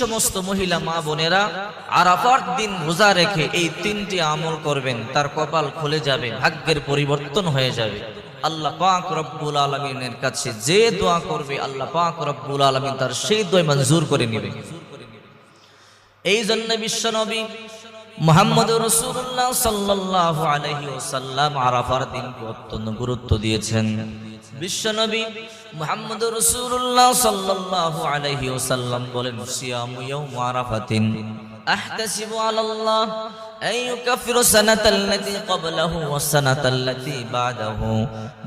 সমস্ত মহিলা মা বোনেরা আরাফার দিন রোজা রেখে এই তিনটি আমল করবেন, তার কপাল খুলে যাবে, ভাগ্যের পরিবর্তন হয়ে যাবে। আল্লাহ পাক রব্বুল আলমিনের কাছে যে দোয়া করবে, আল্লাহ পাক রব্বুল আলমিন তার সেই দোয়া মঞ্জুর করে নেবে। এই জন্য বিশ্বনবী মোহাম্মদ রসুল্লাহ সাল্লাহ আলহি ওসাল্লাম আরাফার দিনকে অত্যন্ত গুরুত্ব দিয়েছেন। বিশ্বনবী মোহাম্মদ রসুল্লাহ সাল্লাল্লাহু আলাইহি ওয়াসাল্লাম বলেন, সিয়ামু ইয়াউম আরাফাতিন আহতাসিবু আলাল্লাহ আই ইউকাফিরু সানাতাল লাতী ক্বাবলাহু ওয়া সানাতাল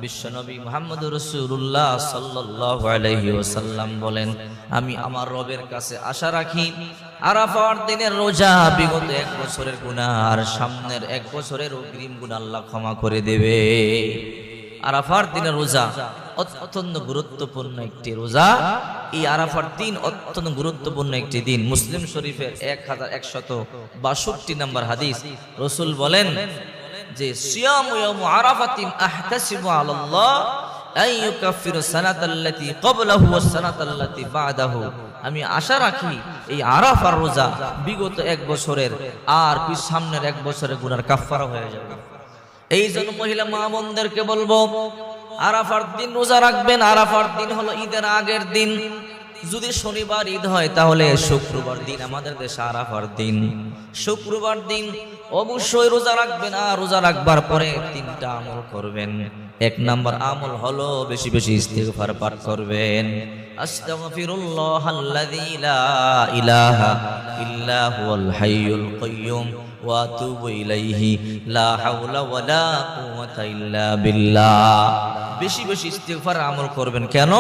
বিশ্বনবী মোহাম্মদ রসুল্লাহ সাল্লাল্লাহু আলাইহি ওয়াসাল্লাম বলেন, আমি আমার রবের কাছে আশা রাখি, আরাফার দিনের রোজা বিগত এক বছরের গুনাহ আর সামনের এক বছরের অগ্রিম গুনাহ আল্লাহ ক্ষমা করে দেবে। আরাফার দিনের রোজা অত্যন্ত গুরুত্বপূর্ণ একটি রোজা। এই আরাফার দিন অত্যন্ত গুরুত্বপূর্ণ একটি দিন। মুসলিম শরীফের এক হাজার একশত বাষট্টি নম্বর হাদিস রসুল বলেন যে আমি আশা রাখি এই আরাফার রোজা বিগত এক বছরের আর সামনের এক বছরের গুনার কাফফারা হয়ে যাবে। এই জন্য মহিলা মা বোনদেরকে বলব, আরাফার দিন রোজা রাখবেন। আরাফার দিন হলো ঈদের আগের দিন। যদি শনিবার ঈদ হয়, তাহলে শুক্রবার দিন আমাদের দেশে আরাফার দিন। শুক্রবার দিন অবশ্যই রোজা রাখবেন আর রোজা রাখবার পরে তিনটা আমল করবেন। এক নম্বর আমল হলো বেশি বেশি ইস্তিগফার পাঠ করবেন। আস্তাগফিরুল্লাহ আল্লাযী লা ইলাহা ইল্লা হুয়াল হাইয়ুল কাইয়্যুম ওয়া আতুবু ইলাইহি, লা হাওলা ওয়ালা কুওয়াতা ইল্লা বিল্লাহ। বেশি বেশি ইস্তিগফার আমল করবেন কেন?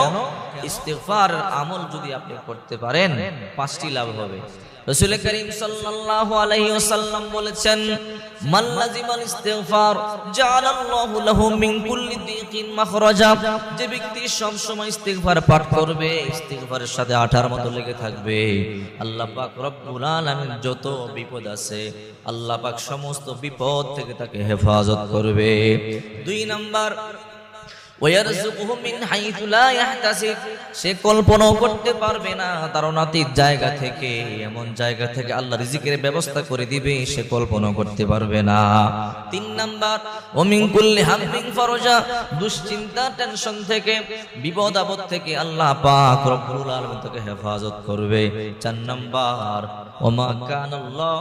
ইস্তিগফার আমল যদি আপনি করতে পারেন, পাঁচটি লাভ হবে। রাসূল করিম সাল্লাল্লাহু আলাইহি ওয়াসাল্লাম বলেছেন, মান লাজিমাল ইস্তিগফার, জাআলাল্লাহু লাহু মিন কুল্লি দিকিন মাখরাজা। যে ব্যক্তি সব সময় ইস্তিগফার পাঠ করবে, ইস্তিগফারের সাথে আঠার মতো লেগে থাকবে। আল্লাহ পাক রব্বুল আলামিন যত বিপদ আছে, আল্লাহ পাক সমস্ত বিপদ থেকে তাকে হেফাজত করবে। দুই নাম্বার সে কল্পনাও করতে পারবে না তার জায়গা থেকে, এমন জায়গা থেকে আল্লাহ রিজিকের ব্যবস্থা করে দিবে, সে করতে পারবে না। তিন নাম্বার হাম্মিন ফরজা, দুশ্চিন্তা, টেনশন থেকে, বিপদ আপদ থেকে আল্লাহ পাক রব্বুল হেফাজত করবে। চার নাম্বার, ওমা কানাল্লাহ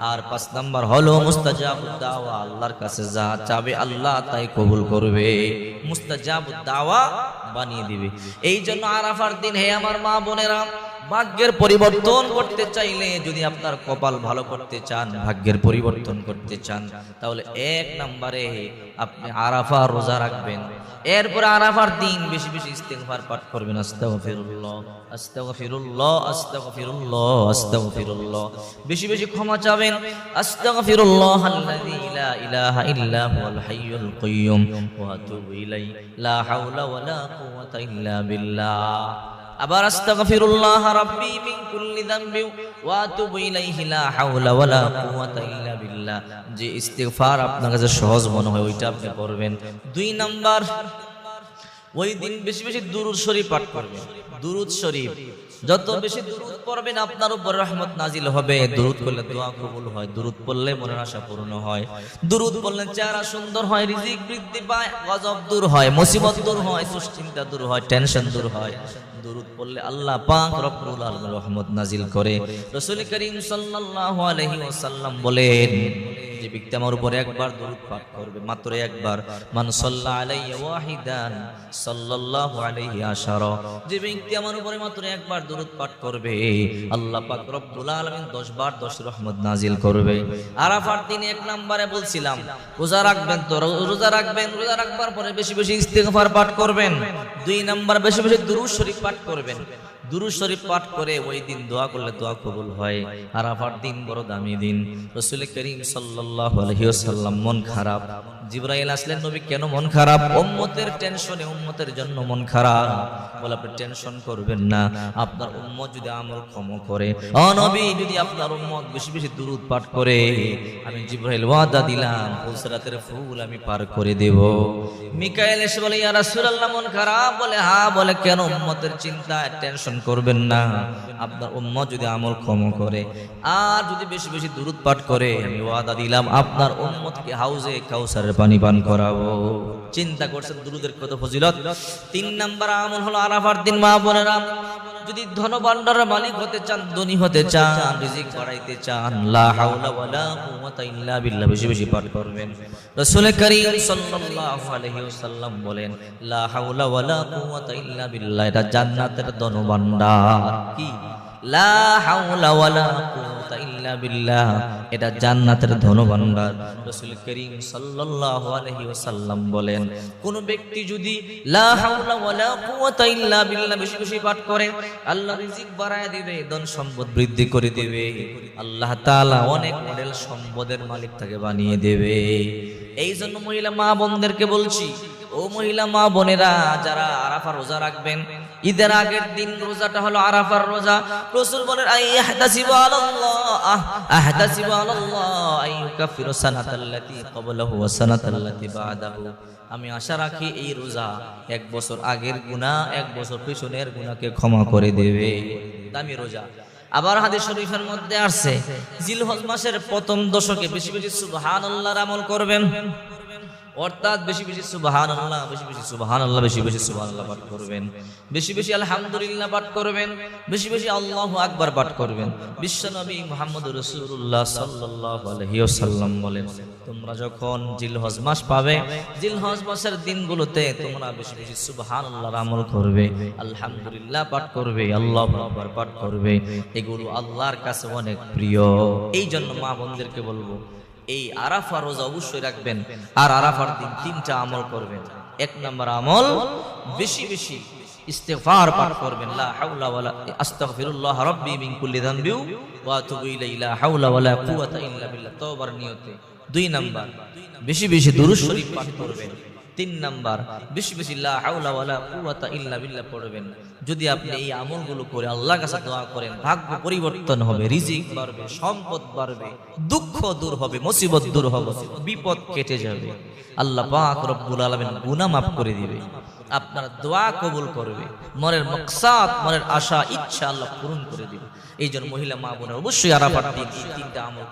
আল্লাহ পাঁচ নাম্বার দাওয়া আল্লাহর কাছে আল্লাহ তাই কবুল করবে। বানিয়ে দিবে। এই জন্য আরাফার দিন, হে আমার মা বোনেরা, ভাগ্যের পরিবর্তন করতে চাইলে যদি আপনার কপাল ভালো করতে চান, ভাগ্যের পরিবর্তন করতে চান, তাহলে এক নম্বরে আপনি আরাফা রোজা রাখবেন। এরপর আরাফার দিন বেশি বেশি ইস্তেগফার পাঠ করবেন। বেশি বেশি ক্ষমা চাবেন। আস্তাগফিরুল্লাহ আল্লাযী লা ইলাহা ইল্লা হুয়াল হাইয়ুল কাইয়্যুম ওয়া আতুবু ইলাইহি। লা হাওলা বিল্লাহ। আবার আস্তাগফিরুল্লাহ রাব্বি মিন কুল্লি যামবি ওয়া আতুবু ইলাইহি লা হাওলা ওয়ালা কুওয়াতা ইল্লা বিল্লাহ। যে ইস্তিগফার আপনার কাছে সহজ মনে হয়, ওইটা আপনি করবেন। দুই নাম্বার, ওই দিন বেশি বেশি দুরুদ শরীফ পাঠ করবেন। দুরুদ শরীফ, যত বেশি দুরুদ পড়বেন, আপনার উপর রহমত নাজিল হবে। দুরুদ করলে দোয়া কবুল হয়, দুরুদ পড়লে মনের আশা পূর্ণ হয়। দুরুদ পড়লে চেহারা সুন্দর হয়, রিজিক বৃদ্ধি পায়, গজব দূর হয়, মুসিবত দূর হয়, দুশ্চিন্তা দূর হয়, টেনশন দূর হয়। দুরুদ পড়লে আল্লাহ পাক রব্বুল আলামিন রহমত নাজিল করে। রাসূল করিম সাল্লাল্লাহু আলাইহি ওয়াসাল্লাম বলেন যে ব্যক্তি আমার উপরে একবার দরুদ পাঠ করবে, মাত্র একবার। মান সাল্লা আলাইহি ওয়াহিদান সাল্লাল্লাহু আলাইহি আশারা। যে ব্যক্তি আমার উপরে মাত্র একবার দরুদ পাঠ করবে, আল্লাহ পাক রব্বুল আলামিন 10 বার 10 রহমত নাজিল করবে। আরাফার দিন এক নম্বরে বলছিলাম, রোজা রাখবেন তো? রোজা রাখবেন, রোজা রাখবার পরে বেশি বেশি ইস্তেগফার পাঠ করবেন। দুই নাম্বার বেশি বেশি দুরূদ শরীফ পাঠ করবেন। দুরুদ শরীফ পাঠ করে ওই দিন দোয়া করলে দোয়া কবুল হয়। আর আবার দিন বড় দামি দিন। রসুল করিম সাল্লাহ আলহিউসাল্লাম মন খারাপ। জিব্রাইল আসলেন, নবী, কেন মন খারাপ? উম্মতের টেনশনে উম্মতের জন্য মন খারাপ। বলে, আপনি টেনশন করবেন না। আপনার উম্মত যদি আমল ক্ষম করে ও নবী, যদি আপনার উম্মত বেশি বেশি দুরুদ পাঠ করে, আমি জিব্রাইল ওয়াদা দিলাম, ফুলসরাতের ফুল আমি পার করে দেব। মিকাইল এসে বলে, ইয়া রাসূলুল্লাহ, মন খারাপ? বলে হ্যাঁ। বলে, কেন উম্মতের চিন্তায় টেনশন করবেন না? আপনার উম্মত যদি আমল ক্ষম করে, আর যদি বেশি বেশি দুরুদ পাঠ করে, আমি ওয়াদা দিলাম, আপনার উম্মতকে হাউজে কাউসারের পানি পান করাবো। চিন্তা করছেন দুরুদের কত ফজিলত? তিন নাম্বার আমল হলো আরাফার দিন, মা বোনেরা। যদি ধন ভান্ডারের মালিক হতে চান, ধনী হতে চান, রিজিক বাড়াইতে চান, লা হাওলা ওয়ালা কুওয়াতা ইল্লা বিল্লাহ, বেশি বেশি পাঠ করবেন। রাসূল করিম সাল্লাল্লাহু আলাইহি ওয়াসাল্লাম বলেন, লা হাওলা ওয়ালা কুওয়াতা ইল্লা বিল্লাহ, এটা জান্নাতের ধন ভান্ডার কি? লা হাওলা ওয়ালা কুওয়াতা এটা জান্নাতের করিম বলেন, কোন ব্যক্তি যদি বেশি বেশি পাঠ করে, আল্লাহ রিজিক বাড়ায় দিবে, ধন সম্পদ বৃদ্ধি করে দিবে, আল্লাহ তাআলা অনেক মডেল সম্পদের মালিক তাকে বানিয়ে দেবে। এই জন্য মহিলা মা বোনদেরকে বলছি ও মহিলা মা বোনেরা, যারা আরাফা রোজা রাখবেন, ঈদের আগের দিন রোজাটা হলো আরাফার রোজা। রাসূল বলেন, আই আহতাসিবু আলাল্লাহ, আই ইউকাফিরু সানাতাল্লাতী ক্বাবলাহু ওয়া সানাতাল্লাতী বাদাহু। আমি আশা রাখি এই রোজা এক বছর আগের গুনাহ, এক বছর পিছনের গুনাহকে ক্ষমা করে দেবে। দামি রোজা। আবার হাদিস শরীফের মধ্যে আসছে, জিলহজ মাসের প্রথম দশকে বেশি বেশি সুবহানাল্লাহর আমল করবেন। অর্থাৎ বেশি বেশি সুবাহান আল্লাহ বেশি বেশি সুবাহান আল্লাহ বেশি বেশি সুবাহান আল্লাহ পাঠ করবেন। বেশি বেশি আলহামদুলিল্লাহ পাঠ করবেন। বেশি বেশি আল্লাহ আকবার পাঠ করবেন। বিশ্বনবী মোহাম্মদ রসুল্লাহ সাল্লাহ আলহিউসাল্লাম বলেন, তোমরা যখন জিলহজ মাস পাবে, জিলহজ মাসের দিনগুলোতে তোমরা বেশি বেশি সুবাহান আল্লাহর আমল করবে। আলহামদুলিল্লাহ পাঠ করবে, আল্লাহ আকবার পাঠ করবে। এগুলো আল্লাহর কাছে অনেক প্রিয়। এই জন্য মা বোনদেরকে বলব এই আরাফা রোজা অবশ্যই রাখবেন। আর আরাফার দিন তিনটা আমল করবেন। এক নম্বর আমল, বেশি বেশি ইস্তেগফার পাঠ করবেন। লা হাওলা ওয়ালা, আস্তাগফিরুল্লাহ রাব্বি মিন কুল্লি যানবি ওয়া আতুবু ইলাইহি হাওলা ওয়ালা কুওয়াতা ইল্লা বিল্লাহ। তওবার নিয়তে। দুই নাম্বার, বেশি বেশি দুরূদ শরীফ পাঠ করবেন। তিন নাম্বার, বেশি বেশি ইল্লা বিল্লাহ পড়বেন। যদি আপনি এই আমলগুলো করে আল্লাহর কাছে দোয়া করেন, ভাগ্য পরিবর্তন হবে, রিজিক বাড়বে, সম্পদ বাড়বে, দুঃখ দূর হবে, মুসিবত দূর হবে, বিপদ কেটে যাবে। আল্লাহ পাক রব্বুল আলামিন গুনাহ মাফ করে দিবে। আপনার দোয়া কবুল করবে। মনের মকসাদ, মনের আশা, ইচ্ছা আল্লাহ পূরণ করে দিবে। এই জন্য মহিলা মা বোনের অবশ্যই আরাফাত দিন তিনটা আমল